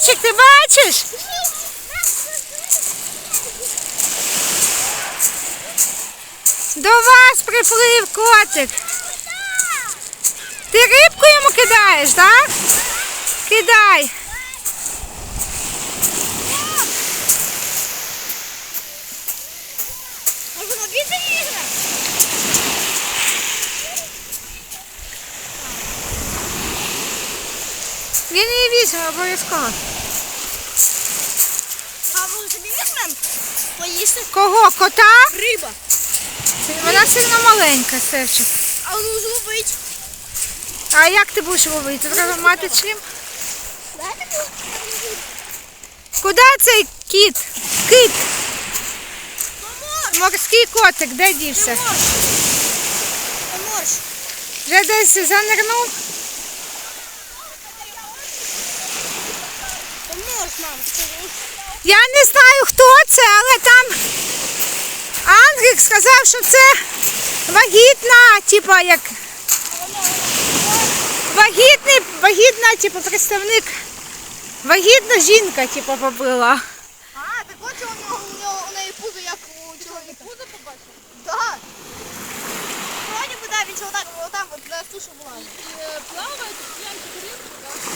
Зайчик, ти бачиш? До вас приплив котик. Ти рибку йому кидаєш, так? Кидай. Може на Він її візьме обов'язково. А ми собі візьмемо? Поїсти? Кого? Кота? Риба. Вона сильно маленька, Севчик. А ну зловить. А як ти будеш ловити? Треба мати члім. Куди цей кіт? Кит. Морський котик, де дівся? Вже десь занирнув? Я не знаю, хто це, але там Андрік сказав, що це вагітна, типа як вагітний, вагітна, типу, представник. Вагітна жінка, типу, побила. А, так от у нього, у нього у неї пузо, як у чоловіка. Пузо побачив? Так. Вроді би, так, він чого так, отам от на сушу була. Плаває, тут п'янки рибки, так?